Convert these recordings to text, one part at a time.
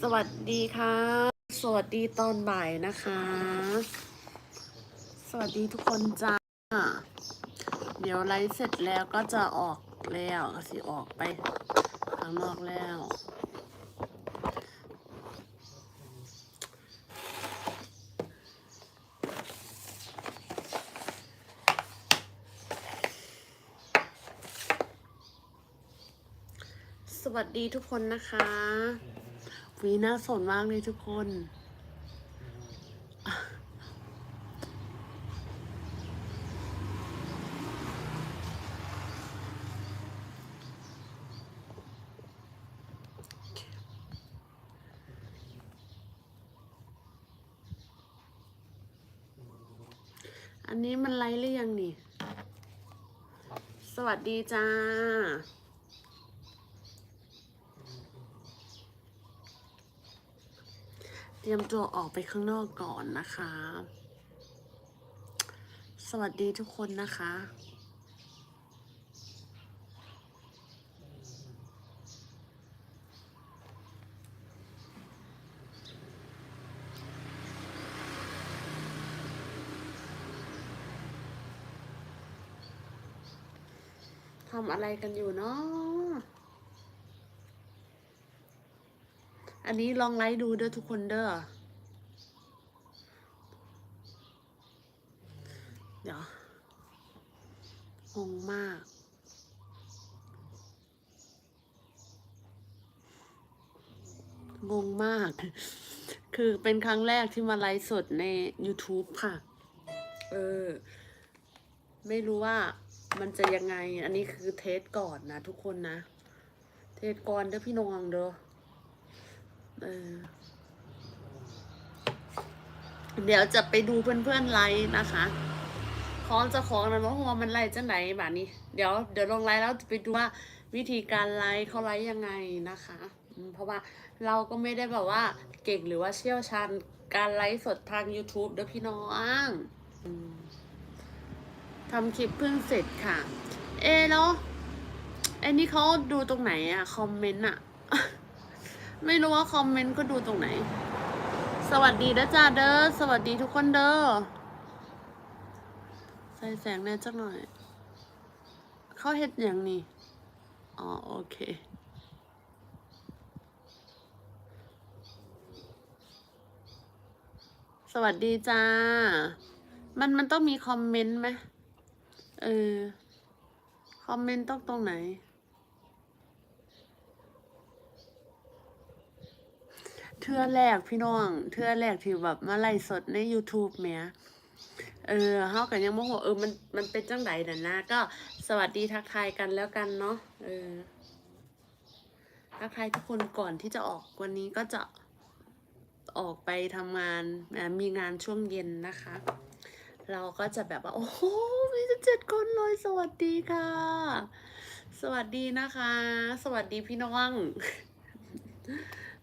สวัสดีค่ะ สวัสดีตอนบ่ายนะคะ สวัสดีทุกคนจ้า เดี๋ยวไลฟ์เสร็จแล้วก็จะออกแล้วสิออกไปข้างนอกแล้ว วัสดีทุกคนนะคะวีน่าสนมากเลยทุกคน อันนี้มันไลฟ์หรือยังนี่ สวัสดีจ้า เตรียมตัวออกไปข้างนอกก่อนนะคะ สวัสดีทุกคนนะคะทำอะไรกันอยู่เนาะ อันนี้ลองไลฟ์ดูเด้อทุกคนเด้อ เดี๋ยวงงมาก งงมาก คือเป็นครั้งแรกที่มาไลฟ์สดใน YouTube ค่ะ เออ ไม่รู้ว่ามันจะยังไง อันนี้คือเทสก่อนนะทุกคนนะ เทสก่อนเด้อพี่นงเด้อ เดี๋ยวจะไปดูเพื่อนๆไลฟ์นะคะคองจะของนะว่าหัวมันไลฟ์จังไหนแบบนี้ เดี๋ยวเดี๋ยวลงไลฟ์แล้วจะไปดูว่าวิธีการไลฟ์เขาไลฟ์ยังไงนะคะ เพราะว่าเราก็ไม่ได้แบบว่าเก่งหรือว่าเชี่ยวชาญการไลฟ์สดทาง YouTube เด้อพี่น้องทำคลิปเพิ่งเสร็จค่ะ เอะแล้วไอ้นี่เขาดูตรงไหนอะคอมเมนต์อะ ไม่รู้ว่าคอมเมนต์ก็ดูตรงไหน สวัสดีนะจ้าเด้อ สวัสดีทุกคนเด้อ ใส่แสงแน่จักหน่อย เขาเฮ็ดอย่างนี้ อ๋อ โอเคสวัสดีจ้า มันมันต้องมีคอมเมนต์ไหมเออ คอมเมนต์ต้องตรงไหน ทื่อแรกพี่น้อง เทื่อแรกที่แบบมาไล่สดใน YouTube แหมเออเฮากันยังโมโหเออมันมันเป็นจังไดน่ะนะ ก็สวัสดีทักทายกันแล้วกันเนาะเออทักทายทุกคนก่อนที่จะออกวันนี้ก็จะออกไปทำงานมีงานช่วงเย็นนะคะ เราก็จะแบบว่า โอ้โหมีเจ็ดคนเลยสวัสดีค่ะ สวัสดีนะคะ สวัสดีพี่น้อง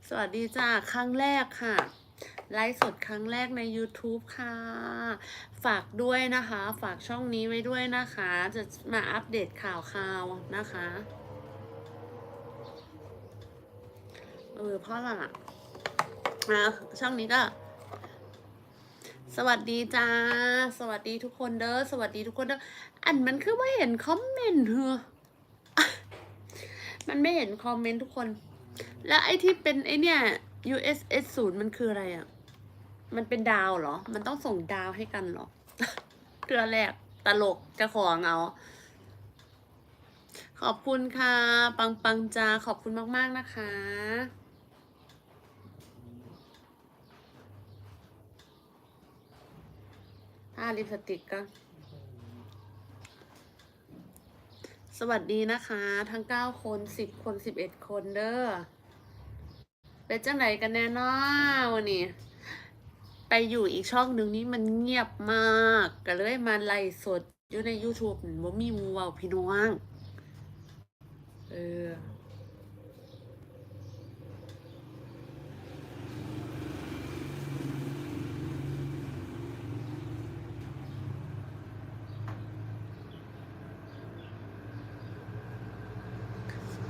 สวัสดีจ้าครั้งแรกค่ะ ไลฟ์สดครั้งแรกใน YouTube ค่ะ ฝากด้วยนะคะ ฝากช่องนี้ไว้ด้วยนะคะ จะมาอัปเดตข่าวข่าวนะคะเออเพราะอะไรอะอะช่องนี้ก็ สวัสดีจ้า สวัสดีทุกคนเด้อสวัสดีทุกคนเด้ออันมันคือว่เห็นคอมเมนต์เหรอมันไม่เห็นคอมเมนต์ทุกคน แล้วไอ้ที่เป็นไอ้เนี่ย USS ศูนย์มันคืออะไรอะ่ะ มันเป็นดาวเหรอ มันต้องส่งดาวให้กันเหรอเรือแรกตลกจะของเอา ขอบคุณค่ะ ปังปังจาขอบคุณมาก ๆ นะคะถ้าลิปสติกก็ สวัสดีนะคะ ทั้งเก้าคนสิบคนสิบเอ็ดคนเด้อเป็นจังไหนกันแน่นอนวันนี้ ไปอยู่อีกช่องหนึ่งนี้มันเงียบมากก็เลยมาไล่สดอยู่ใน YouTube ว่ามีมูเวาพี่น้อง เออ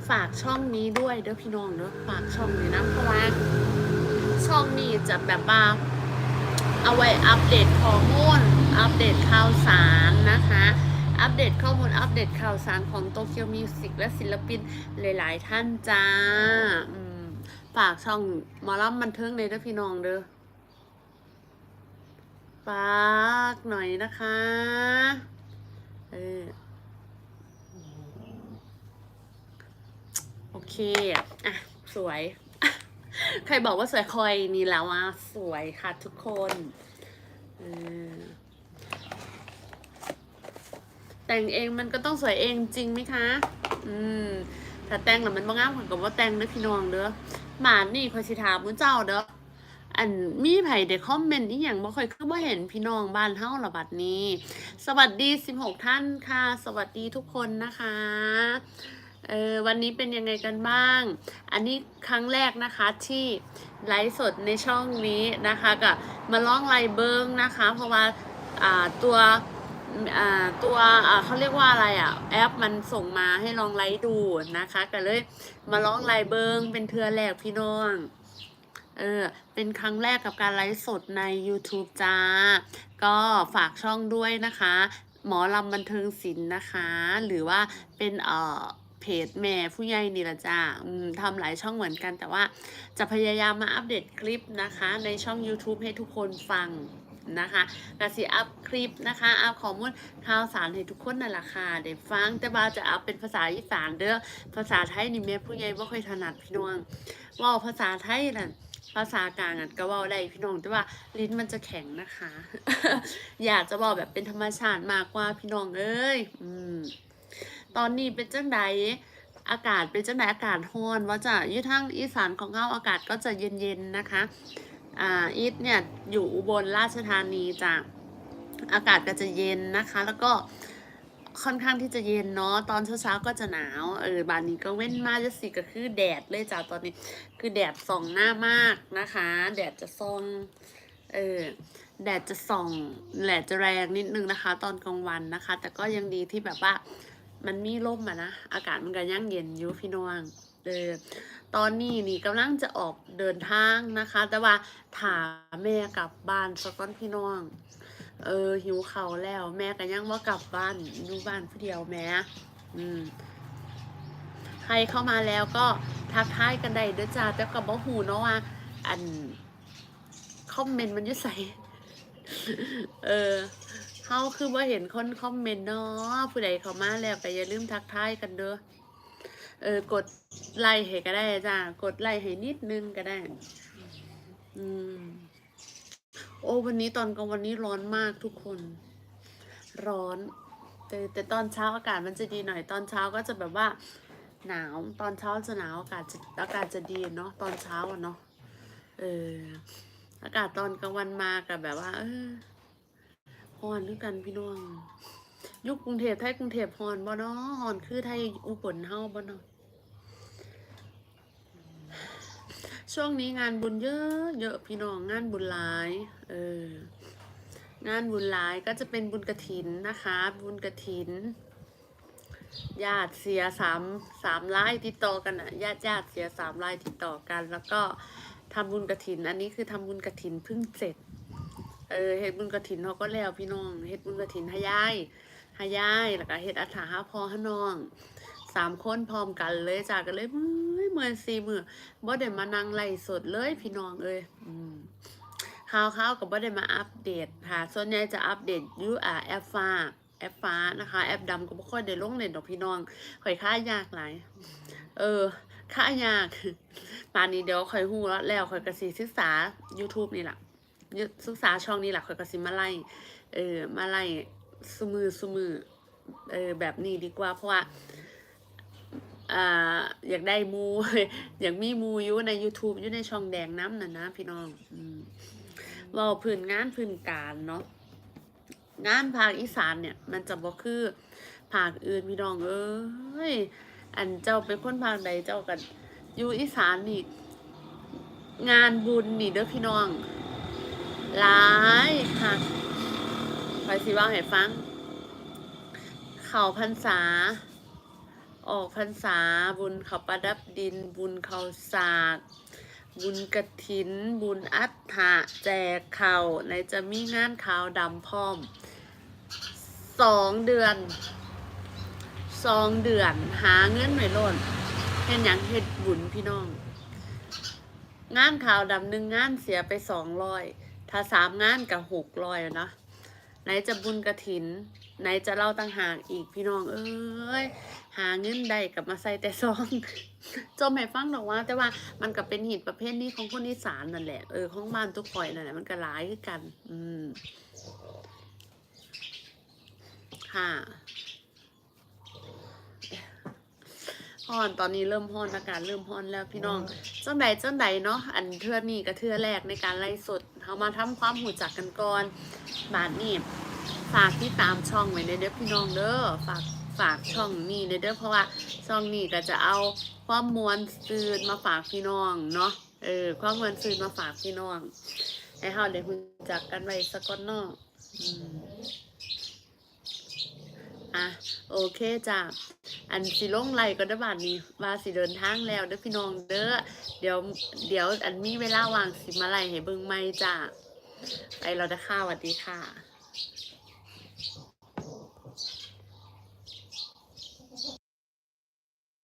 ฝากช่องนี้ด้วยเด้อพี่น้องเด้อฝากช่องนี้นะเพราะว่าช่องนี้จะแบบว่าเอาไว้อัปเดตข้อมูลอัปเดตข่าวสารนะคะ อัปเดตข้อมูลอัปเดตข่าวสารของโตเกียวมิวสิกและศิลปินหลาย ๆ ท่านจ้าฝากช่องมอลำบันเทิงเลยเด้อพี่น้องเด้อฝากหน่อยนะคะ เออ โอ เคอะสวย ใครบอกว่าสวยคอยนี่แล้วอะสวยค่ะทุกคนแต่งเองมันก็ต้องสวยเองจริงไหมคะ อืมถ้าแต่งแล้วมันบ่งามเหมือนกับว่าแต่งเด้อพี่น้องเด้อหมานี่คอยสิถามมื้อเจ้าเด้ออันมีไผได้คอมเมนต์อีหยังบ่ค่อยคือบ่เห็นพี่น้องบ้านเฮาละบัดนี้ สวัสดี 16 ท่านค่ะ สวัสดีทุกคนนะคะ เออวันนี้เป็นยังไงกันบ้าง อันนี้ครั้งแรกนะคะที่ไลฟ์สดในช่องนี้นะคะก็มาล่องไลเบิงนะคะ เพราะว่าอ่าตัวอ่าตัวอ่าเขาเรียกว่าอะไรอะแอปมันส่งมาให้ลองไลฟ์ดูนะคะก็เลยมาล่องไลฟ์เบิงเป็นเทือแรกพี่น้องเออเป็นครั้งแรกกับการไลฟ์สดใน YouTube จ้า ก็ฝากช่องด้วยนะคะ หมอลำบันเทิงศิลป์นะคะ หรือว่าเป็นเอ่อ เพจแม่ผู้ใหญ่นี่ละจ้าทำหลายช่องเหมือนกัน แต่ว่าจะพยายามมาอัปเดตคลิปนะคะ ในช่อง YouTube ให้ทุกคนฟังนะคะกสิอัพคลิปนะคะ อัพข้อมูลข่าวสารให้ทุกคนนั่นแหละค่ะได้ฟัง แต่ว่าจะอัพเป็นภาษาอีสานเด้อ ภาษาไทยนี่แม่ผู้ใหญ่บ่ค่อยถนัดพี่น้องว่าภาษาไทยน่ะภาษากลางอะก็ว่าได้พี่น้องแต่ว่าลิ้นมันจะแข็งนะคะ อยากจะบอกแบบเป็นธรรมชาติมากกว่าพี่น้องเอ้ย อืม ตอนนี้เป็นจังใดอากาศเป็นจังใดอากาศร้อนว่าจะยู่ทางอีสานของเราอากาศก็จะเย็นๆนะคะอ่าอีทเนี่ยอยู่อุบลราชธานีจ้ะอากาศก็จะเย็นนะคะ แล้วก็ค่อนข้างที่จะเย็นเนาะตอนเช้าๆก็จะหนาวเออบานนี้ก็เว้นมาจะสิก็คือแดดเลยจ้ะตอนนี้ คือแดดส่องหน้ามากนะคะ แดดจะส่องเออแดดจะส่องแดดจะแรงนิดนึงนะคะ ตอนกลางวันนะคะ แต่ก็ยังดีที่แบบว่า มันมีลมอะนะ อากาศมันก็ยังเย็นอยู่พี่น้องเออตอนนี้นี่กำลังจะออกเดินทางนะคะ แต่ว่าถามแม่กลับบ้านสักก้อนพี่น้อง เออหิวเขาแล้ว แม่ก็ยังว่ากลับบ้านอยู่บ้านผู้เดียวแม่อืมใครเข้ามาแล้วก็ทักทายกันได้เด้อจ้าแต่ก็บ่ฮู้เนาะว่าอันคอมเมนต์มันยู่ไสเออ เฮาคือบ่าเห็นคนคอมเมนต์เนาะผู้ใดเขามาแล้วก็อย่าลืมทักทายกันเด้อเออกดไลค์ให้ก็ได้จ้ากดไลค์ให้นิดนึงก็ได้ อืม โอ้วันนี้ตอนกลางวันนี้ร้อนมากทุกคน ร้อน แต่แต่ตอนเช้าอากาศมันจะดีหน่อย ตอนเช้าก็จะแบบว่าหนาว ตอนเช้าจะหนาวอากาศจะอากาศจะดีเนาะตอนเช้าอะเนาะเอออากาศตอนกลางวันมากับแบบว่า เออ ฮอนด้วยกันพี่น้องยุคกรุงเทพไทยกรุงเทพฮอนบ่เนาะฮอนคือไทยอุบลเฮาบ่เนาะช่วงนี้งานบุญเยอะเยอะพี่น้องงานบุญหลายเอองานบุญหลายก็จะเป็นบุญกระถินนะคะ บุญกระถินญาติเสียสามสามรายติดต่อกันอะญาติญาติเสียสามรายติดต่อกัน แล้วก็ทำบุญกระถิน อันนี้คือทำบุญกระถินเพิ่งเสร็จ เออเฮ็ดบุญกระถินเขาก็แล้วพี่น้องเฮ็ดบุญกระถินให้ยายให้ยายแล้วก็เฮ็ดอัฐาหาพ่อให้น้องสามคนพร้อมกันเลยจากกันเลยเมื่อเมื่อยสี่มือบ่ได้มานั่งไล่สดเลยพี่น้องเอ้ยอืมข่าวข่าวกับบ่ได้มาอัปเดตค่ะ ส่วนใหญ่จะอัปเดตอยู่อ่าแอปฟ้าแอปฟ้านะคะ แอปดำก็บ่ค่อยได้ลงเล่นดอกพี่น้องข่อยค่ายากหลายเออค่ายากป่านนี้เดี๋ยวข่อยฮู้แล้วแล้วข่อยก็สิศึกษา YouTube นี่ล่ะ ศึกษาช่องนี้แหละข่อยก็สิมาไล่เออมาไล่ซุมือซุมือเออแบบนี้ดีกว่าเพราะว่าอ่าอยากได้มู อยากมีมูอยู่ใน YouTube อยู่ในช่องแดงน้ำน่ะนะพี่น้องอืมเว่าพื้นงานพื้นการเนาะงานภาคอีสานเนี่ย มันจะบ่คือภาคอื่นพี่น้องเอ้ยอันเจ้าเป็นคนภาคใดเจ้ากันอยู่อีสานนี่งานบุญนี่เด้อพี่น้อง หลายค่ะไปสิว่าให้ฟัง เขาพรรษา ออกพรรษาบุญเขาประดับดิน บุญเขาสากบุญกระถิน บุญอัฏฐะแจกเข่าในจะมีงานขาวดำพร้อมสองเดือนสองเดือนหาเงินหน่อยโลดเห็นอย่างเฮ็ดบุญพี่น้อง งานขาวดำหนึ่งงานเสียไปสองร้อย ถ้าสามงานกับหกร้อยนะไหนจะบุญกระถิน ไหนจะเล่าต่างหากอีกพี่น้อง เอ้ย หาเงินได้กับมาใส่แต่ซองจมให้ฟังดอกว่า แต่ว่ามันก็เป็นหินประเภทนี้ของคนอีสานนั่นแหละ เออของบ้านทุกข่อยนั่นแหละมันก็หลายกัน อืมค่ะ ฮ้อนตอนนี้เริ่มฮ้อนอากาศเริ่มฮ้อนแล้วพี่น้องจังใดจังใดเนาะอันเทื่อนี่กับเทื่อแรกในการไล่สดเขามาทำความหูจักกันก่อนบาทนี่ฝากที่ตามช่องไว้ในเด้อพี่น้องเด้อฝากฝากช่องนี้ในเด้อเพราะว่าช่องนี้ก็จะเอาความมวลซืนมาฝากพี่น้องเนาะเออความมวลซืนมาฝากพี่น้องให้เฮาได้รู้จักกันไว้สักก่อนเนาะ อะโอเคจ้ะอันสิลงไลก็ได้บาทนี้ว่าสิเดินทางแล้วเด้อพี่น้องเด้อเดี๋ยวเดี๋ยวอันมีเวลาว่างสิมาไล่ให้เบิ่งไหม่จ้ะไปเราจะข้าสวัสดีค่ะ